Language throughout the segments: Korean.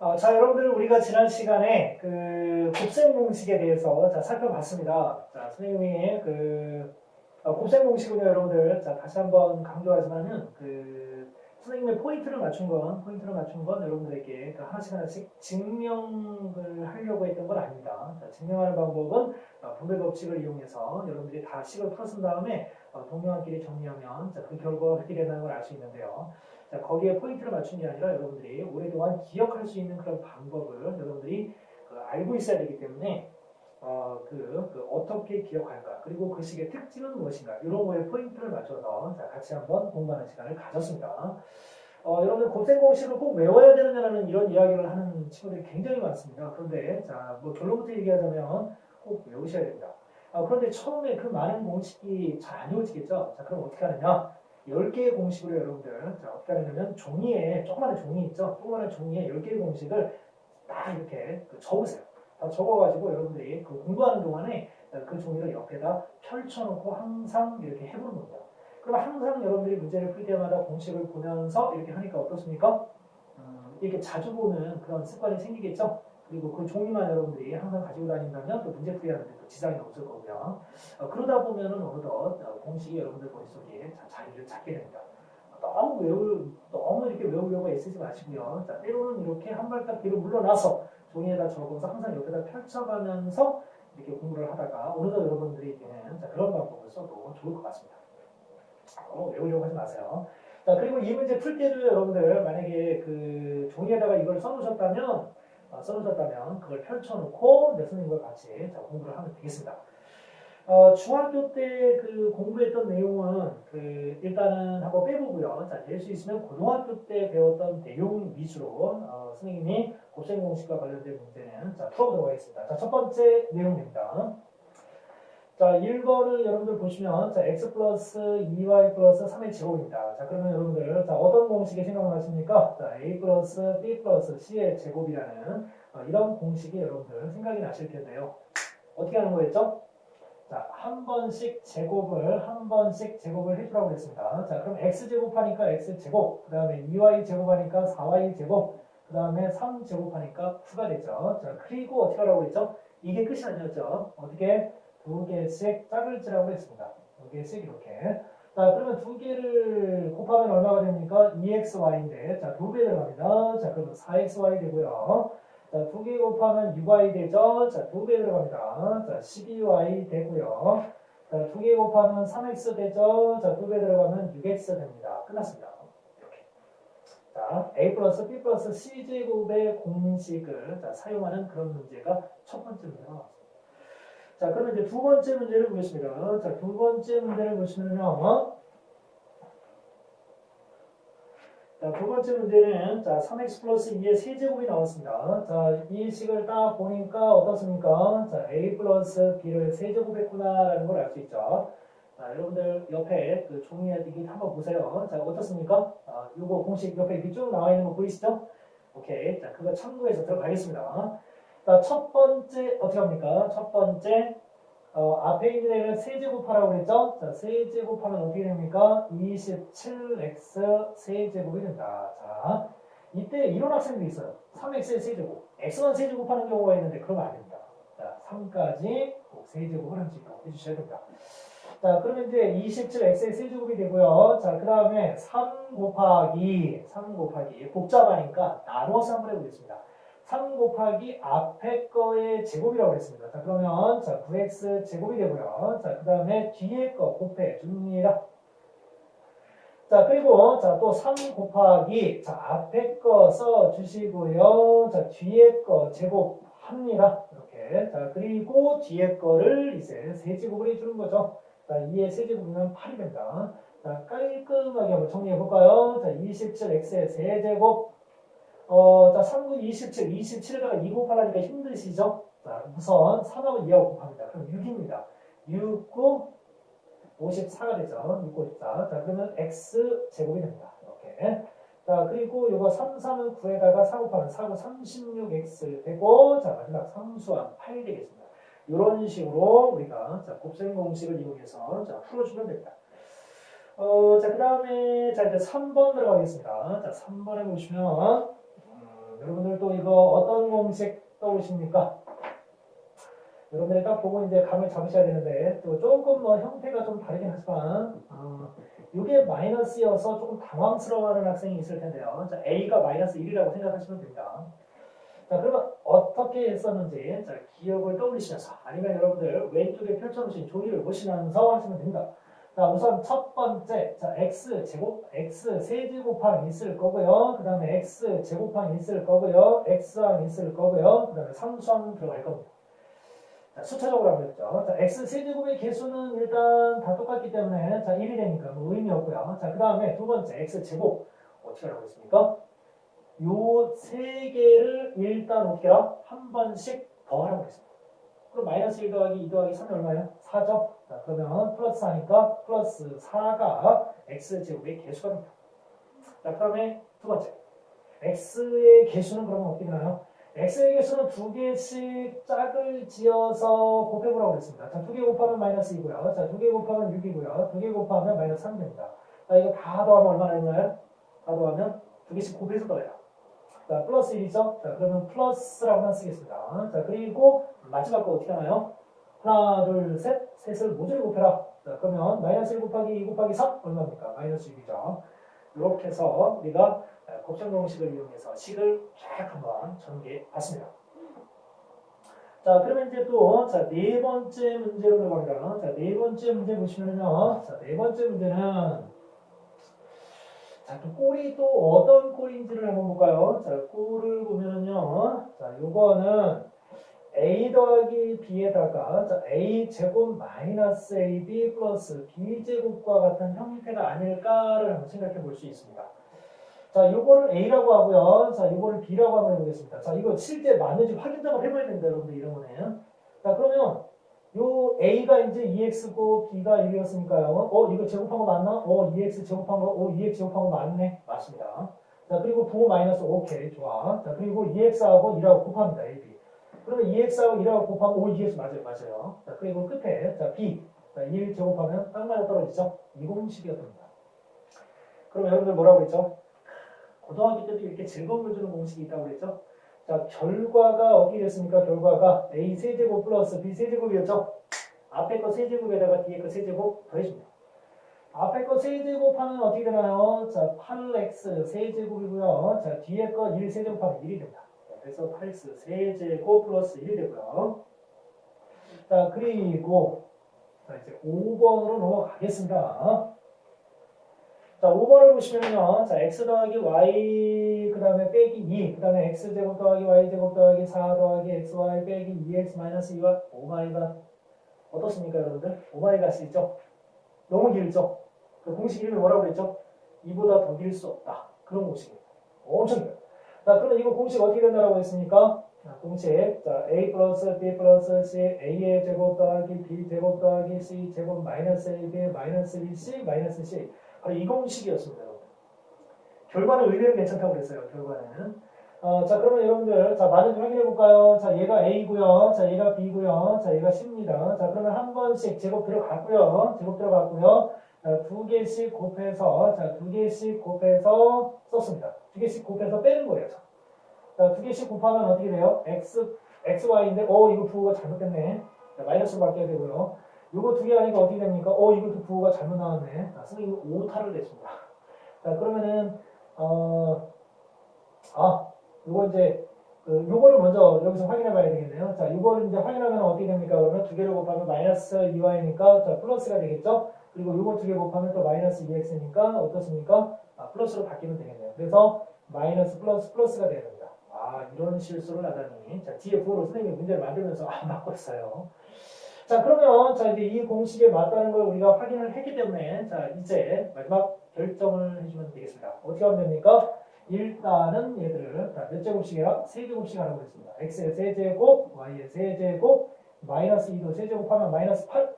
어, 자, 여러분들 우리가 지난 시간에 그 곱셈 공식에 대해서 자, 살펴봤습니다. 자, 선생님이 그 어, 곱셈 공식은요, 여러분들 자, 다시 한번 강조하지만은 그 선생님의 포인트를 맞춘 건 포인트를 맞춘 건 여러분들에게 그 하나씩 하나씩 증명을 하려고 했던 건 아닙니다. 자, 증명하는 방법은 어, 분배 법칙을 이용해서 여러분들이 다 식을 풀어쓴 다음에 어, 동명한끼리 정리하면 자, 그 결과가 어떻게 된다는 걸 알 수 있는데요. 자, 거기에 포인트를 맞춘 게 아니라 여러분들이 오랫동안 기억할 수 있는 그런 방법을 여러분들이 그 알고 있어야 되기 때문에 어, 그, 그 어떻게 기억할까 그리고 그 식의 특징은 무엇인가 이런 거에 포인트를 맞춰서 자, 같이 한번 공부하는 시간을 가졌습니다. 어, 여러분들 곱셈 공식을 꼭 외워야 되느냐는 이런 이야기를 하는 친구들이 굉장히 많습니다. 그런데 자, 뭐 결론부터 얘기하자면 꼭 외우셔야 됩니다. 아, 그런데 처음에 그 많은 공식이 잘 안 외워지겠죠? 자, 그럼 어떻게 하느냐? 10개의 공식으로 여러분들 자, 어떻게 하냐면 종이에 조그마한 종이 있죠? 조그마한 종이에 10개의 공식을 딱 이렇게 그 적으세요. 다 적어가지고 여러분들이 그 공부하는 동안에 그 종이를 옆에다 펼쳐놓고 항상 이렇게 해보는 겁니다. 그럼 항상 여러분들이 문제를 풀 때마다 공식을 보면서 이렇게 하니까 어떻습니까? 음, 이렇게 자주 보는 그런 습관이 생기겠죠? 그리고 그 종이만 여러분들이 항상 가지고 다닌다면 또 문제 풀이하는데 또 지장이 없을 거고요. 어, 그러다 보면은 어느덧 어, 공식이 여러분들 머릿속에 자, 자리를 잡게 됩니다. 너무 외울, 너무 이렇게 외우려고 애쓰지 마시고요. 자, 때로는 이렇게 한 발짝 뒤로 물러나서 종이에다 적어서 항상 옆에다 펼쳐가면서 이렇게 공부를 하다가 어느덧 여러분들에게는 자, 그런 방법을 써도 좋을 것 같습니다. 어, 외우려고 하지 마세요. 자, 그리고 이 문제 풀 때도 여러분들 만약에 그 종이에다가 이걸 써놓으셨다면 어, 써놓으셨다면 그걸 펼쳐놓고 내 선생님과 같이 자, 공부를 하면 되겠습니다. 어, 중학교 때 그 공부했던 내용은 그 일단은 한번 빼보고요. 자, 될 수 있으면 고등학교 때 배웠던 내용 위주로 어, 선생님이 곱셈 공식과 관련된 문제는 자, 풀어보도록 하겠습니다. 자, 첫 번째 내용입니다. 자, 1번을 여러분들 보시면 자, x 플러스 2y 플러스 3의 제곱입니다. 자, 그러면 여러분들 자, 어떤 공식이 생각나십니까? 자, a 플러스 b 플러스 c의 제곱이라는 어, 이런 공식이 여러분들 생각이 나실 텐데요. 어떻게 하는 거였죠? 자, 한 번씩 제곱을 한 번씩 제곱을 해주라고 했습니다. 자, 그럼 x 제곱하니까 x 제곱, 그 다음에 2y 제곱 하니까 4y 제곱, 그 다음에 3 제곱하니까 9가 되죠. 자, 그리고 어떻게 하라고 했죠? 이게 끝이 아니었죠. 어떻게 두 개씩 짝을 지라고 했습니다. 두 개씩 이렇게. 자, 그러면 두 개를 곱하면 얼마가 됩니까? 2xy인데, 자, 두 배 들어갑니다. 자, 그러면 4xy 되고요. 자, 두 개 곱하면 6y 되죠? 자, 두 배 들어갑니다. 자, 12y 되고요. 자, 두 개 곱하면 3x 되죠? 자, 두 배 들어가면 6x 됩니다. 끝났습니다. 이렇게. 자, a 플러스 b 플러스 c 제곱의 공식을 자, 사용하는 그런 문제가 첫 번째 문제가 나왔습니다. 자, 그러면 이제 두 번째 문제를 보겠습니다. 자, 두 번째 문제를 보시면요. 자, 두 번째 문제는 자, 3x 플러스 2의 세제곱이 나왔습니다. 자, 이 식을 딱 보니까 어떻습니까? 자, a 플러스 b를 세제곱했구나라는 걸 알 수 있죠. 자, 여러분들 옆에 그 종이에 이게 한번 보세요. 자, 어떻습니까? 아, 요거 공식 옆에 이렇게 쭉 나와 있는 거 보이시죠? 오케이. 자, 그거 참고해서 들어가겠습니다. 자, 첫 번째 어떻게 합니까? 첫 번째 어, 앞에 있는 애를 세제곱하라고 그랬죠? 자, 세제곱하면 어떻게 됩니까? 27x 세제곱이 된다. 자, 이때 이런 학생도 있어요. 3x의 세제곱. x만 세제곱하는 경우가 있는데 그러면 안 됩니다. 자, 3까지 꼭 세제곱을 할수 있도록 해주셔야 됩니다. 자, 그러면 이제 27x의 세제곱이 되고요. 자, 그 다음에 3 곱하기, 3 곱하기, 복잡하니까 나눠서 한번 해보겠습니다. 3 곱하기 앞에 거의 제곱이라고 했습니다. 자, 그러면 자, 9x 제곱이 되고요. 자, 그 다음에 뒤에 거 곱해 줍니다. 자, 그리고 자, 또 3 곱하기 자, 앞에 거 써 주시고요. 자, 뒤에 거 제곱합니다. 이렇게. 자, 그리고 뒤에 거를 이제 세제곱을 해 주는 거죠. 자, 2의 세제곱이면 8이 된다. 자, 깔끔하게 한번 정리해 볼까요? 자, 27x의 세제곱 어, 자, 3분 27, 27에다가 2 곱하라니까 힘드시죠? 자, 우선 3하고 2하고 곱합니다. 그럼 6입니다. 6, 9, 54가 되죠. 6, 54. 자, 그러면 x 제곱이 됩니다. 이렇게. 자, 그리고 이거 3, 3은 9에다가 4 곱하면 4, 9, 36x 되고, 자, 마지막 상수항 8 되겠습니다. 이런 식으로 우리가 자, 곱셈 공식을 이용해서 자, 풀어주면 됩니다. 어, 자, 그 다음에, 자, 이제 3번 들어가겠습니다. 자, 3번에 보시면, 여러분들 또 이거 어떤 공식 떠오르십니까? 여러분들이 딱 보고 이제 감을 잡으셔야 되는데 또 조금 뭐 형태가 좀 다르긴 하지만 어, 이게 마이너스여서 조금 당황스러워하는 학생이 있을 텐데요. 자, A가 마이너스 1이라고 생각하시면 됩니다. 자, 그러면 어떻게 했었는지 자, 기억을 떠올리시면서 아니면 여러분들 왼쪽에 펼쳐놓으신 종이를 보시면서 하시면 됩니다. 자, 우선 첫 번째, 자, x 제곱, x 세제곱항 있을 거고요. 그 다음에 x 제곱항 있을 거고요. x항 있을 거고요. 그 다음에 상수항 들어갈 겁니다. 자, 숫자적으로 하면 되죠. 자, x 세제곱의 개수는 일단 다 똑같기 때문에 자, 1이 되니까 뭐 의미 없고요. 자, 그 다음에 두 번째, x 제곱. 어떻게 하라고 했습니까? 요 세 개를 일단 어떻게 해라? 한 번씩 더 하라고 했습니다. 그럼 마이너스 1 더하기 2 더하기 3이 얼마예요? 4죠? 자, 그러면 플러스 4니까 플러스 4가 x제곱의 개수가 됩니다. 자, 그 다음에 두 번째. x의 개수는 그러면 어떻게 되나요? x의 개수는 두 개씩 짝을 지어서 곱해보라고 했습니다. 자, 두 개 곱하면 마이너스 2고요. 자, 두 개 곱하면 6이고요. 두 개 곱하면 마이너스 3이 됩니다. 자, 이거 다 더하면 얼마나 되나요? 다 더하면 두 개씩 곱해서 더해요. 자, 플러스 1이죠? 자, 그러면 플러스라고만 쓰겠습니다. 자, 그리고 마지막 거 어떻게 하나요? 하나, 둘, 셋, 셋을 모조리 곱해라. 자, 그러면 마이너스 1 곱하기 2 곱하기 3 얼마입니까? 마이너스 6이죠. 이렇게 해서 우리가 곱셈 공식을 이용해서 식을 쫙 한번 전개해 봤습니다. 자, 그러면 이제 또, 자, 네 번째 문제로 들어갑니다. 자, 네 번째 문제 보시면은요. 자, 네 번째 문제는 자, 또 꼴이 또 어떤 꼴인지를 한번 볼까요? 자, 꼴을 보면은요. 자, 요거는 a 더하기 b에다가 자, a 제곱 마이너스 ab 플러스 b 제곱과 같은 형태가 아닐까를 한번 생각해 볼 수 있습니다. 자, 요거를 a라고 하고요. 자, 요거를 b라고 한번 해보겠습니다. 자, 이거 실제 맞는지 확인 작업 해봐야 됩니다, 여러분들 이런 거는. 자, 그러면 요 a가 이제 2x고 b가 1이었으니까요. 어, 이거 제곱한 거 맞나? 어, 2x 제곱한 거, 어, 2x 제곱한 거 맞네. 맞습니다. 자, 그리고 부호 마이너스 오케이, 좋아. 자, 그리고 2x하고 1하고 곱합니다, ab. 그러면 2x하고 1하고 곱하면 5, 2x 맞아요, 맞아요. 자, 그리고 끝에, 자, b. 자, 1 제곱하면 딱 맞아 떨어지죠? 이 공식이었답니다. 그럼 여러분들 뭐라고 했죠? 고등학교 때도 이렇게 즐거움을 주는 공식이 있다고 그랬죠? 자, 결과가 어떻게 됐습니까? 결과가 a 세제곱 플러스 b 세제곱이었죠? 앞에 거 세제곱에다가 뒤에 거 세제곱 더해줍니다. 앞에 거 세제곱하면 어떻게 되나요? 자, 8x 세제곱이고요. 자, 뒤에 거 1 세제곱하면 1이 됩니다. 자, 그래서 8x 세제곱 플러스 1이 되고요. 자, 그리고 자, 이제 5번으로 넘어가겠습니다. 자, 5번을 보시면요. 자, x 더하기 y 그 다음에 빼기 2, 그 다음에 x 제곱 더하기 y 제곱 더하기 4 더하기 xy 빼기 2x 마이너스 2와 오마이갓 어떻습니까, 여러분들? 오마이갓이죠? 너무 길죠? 그 공식 이름이 뭐라고 그랬죠? 이보다 더 길 수 없다. 그런 공식입니다. 엄청 길어요. 자, 그럼 이거 공식 어떻게 된다고 했습니까? 자, 공식. 자, a 플러스 b 플러스 c a의 제곱 더하기 b 제곱 더하기 c 제곱 마이너스 ab 마이너스 bc 마이너스 c 바로 이 공식이었습니다. 여러분. 결과는 의외로 괜찮다고 그랬어요. 결과는. 어, 자, 그러면 여러분들, 자, 맞은지 확인해 볼까요? 자, 얘가 A고요. 자, 얘가 B고요. 자, 얘가 C입니다. 자, 그러면 한 번씩 제곱 들어갔고요. 제곱 들어갔고요. 자, 두 개씩 곱해서, 자, 두 개씩 곱해서 썼습니다. 두 개씩 곱해서 빼는 거예요. 자, 두 개씩 곱하면 어떻게 돼요? X, XY인데, 어, 이거 부호가 잘못됐네. 자, 마이너스로 바뀌어야 되고요. 요거 두 개 하니까 어떻게 됩니까? 어, 이것도 부호가 잘못 나왔네. 자, 선생님 오타를 냈습니다. 자, 그러면은, 어, 아, 요거 이제, 그, 요거를 먼저 여기서 확인해 봐야 되겠네요. 자, 요거를 이제 확인하면 어떻게 됩니까? 그러면 두 개를 곱하면 마이너스 2y니까, 자, 플러스가 되겠죠? 그리고 요거 두 개 곱하면 또 마이너스 2x니까, 어떻습니까? 아, 플러스로 바뀌면 되겠네요. 그래서, 마이너스 플러스 플러스가 되야 됩니다. 아, 이런 실수를 하다니. 자, 뒤에 부호로 선생님이 문제를 만들면서, 아, 바꿨어요. 자, 그러면, 자, 이제 이 공식에 맞다는 걸 우리가 확인을 했기 때문에, 자, 이제 마지막 결정을 해주면 되겠습니다. 어떻게 하면 됩니까? 일단은 얘들을 자, 몇 제곱씩이라? 세 제곱씩 하라고 했습니다. x의 세제곱, y의 세제곱, 마이너스 2도 세제곱하면 마이너스 8.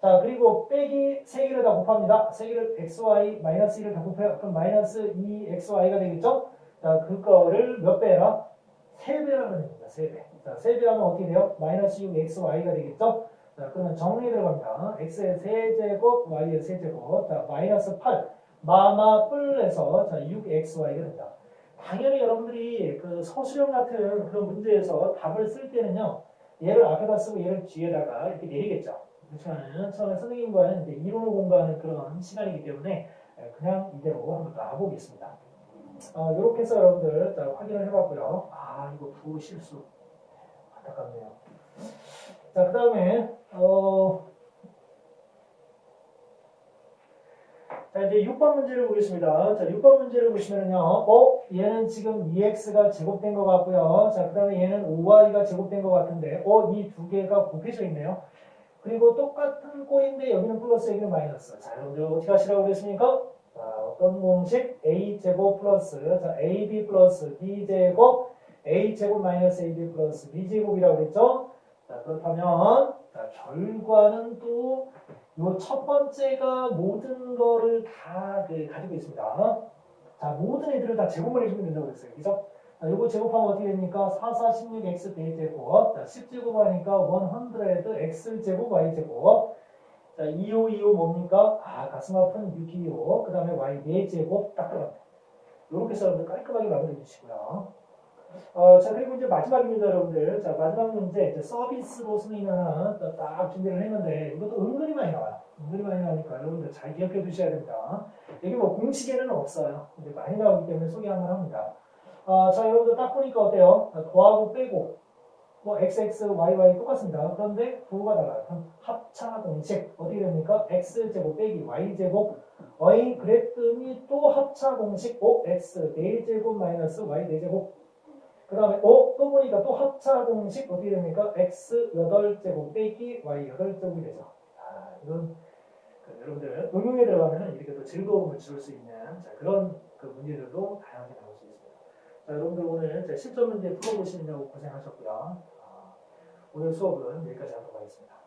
자, 그리고 빼기 세 개를 다 곱합니다. 세 개를 xy 마이너스 1을 다 곱해요. 그럼 마이너스 2xy가 되겠죠? 자, 그거를 몇 배라? 세 배라면 됩니다. 세 배. 자, 세 배라면 어떻게 돼요? 마이너스 6xy가 되겠죠? 자, 그러면 정리 들어갑니다. x의 세제곱, y의 세제곱. 자, 마이너스 8. 마마 뿔에서 자 6xy가 된다. 당연히 여러분들이 그 서술형 같은 그런 문제에서 답을 쓸 때는요, 얘를 앞에다 쓰고 얘를 뒤에다가 이렇게 내리겠죠. 그렇지만은 처음에 선생님과는 이제 이론을 공부하는 그런 시간이기 때문에 예, 그냥 이대로 한번 놔보겠습니다. 어, 이렇게 해서 여러분들 자, 확인을 해봤고요. 아, 이거 부 실수. 안타깝네요. 자, 그 다음에, 어, 자, 이제 6번 문제를 보겠습니다. 자, 6번 문제를 보시면은요, 어, 얘는 지금 2x가 제곱된 것 같고요. 자, 그 다음에 얘는 5y가 제곱된 것 같은데, 어, 이 두 개가 곱해져 있네요. 그리고 똑같은 꼴인데 여기는 플러스 여기는 마이너스. 자, 여러분들 어떻게 하시라고 그랬습니까? 자, 어떤 공식? a제곱 플러스, 자, ab 플러스 b제곱, a제곱 마이너스 ab 플러스 b제곱이라고 그랬죠? 자, 그렇다면, 자, 결과는 또 요첫 번째가 모든 거를 다 그, 가지고 있습니다. 자, 모든 애들을 다 제곱을 해주면 된다고 그랬어요. 그죠? 자, 요거 제곱하면 어떻게 됩니까? 4, 4, 16x 대제곱. 자, 10제곱 하니까 100x 제곱 y 제곱. 자, 25, 25 뭡니까? 아, 가슴 아픈 6, 25. 그 다음에 y 4제곱 딱 들어갑니다. 요렇게 해서 깔끔하게 마무리해 주시고요. 어, 자, 그리고 이제 마지막입니다, 여러분들. 자, 마지막 문제, 이제 서비스로 하나 딱- 딱 준비를 했는데, 이것도 은근히 많이 나와요. 은근히 많이 나오니까 여러분들 잘 기억해 두셔야 됩니다. 여기 뭐 공식에는 없어요. 근데 많이 나오기 때문에 소개 한번 합니다. 어, 자, 여러분들 딱 보니까 어때요? 어, 더하고 빼고, 뭐, xx, yy 똑같습니다. 그런데 부호가 달라요. 그럼 합차 공식, 어떻게 됩니까? x제곱 빼기 y제곱, 어이, 그랬더니 또 합차 공식, o, x, 4제곱 마이너스 y 4제곱, 그 다음에 어? 또 보니까 또 합차 공식 어떻게 됩니까? x 8제곱 빼기 y 8제곱이 되죠. 아, 이건 그 여러분들 응용에 들어가면 이렇게 또 즐거움을 줄 수 있는 자, 그런 그 문제들도 다양하게 나올 수 있습니다. 자, 여러분들 오늘 제 실전 문제 풀어보시느냐고 고생하셨고요. 아, 오늘 수업은 여기까지 하도록 하겠습니다.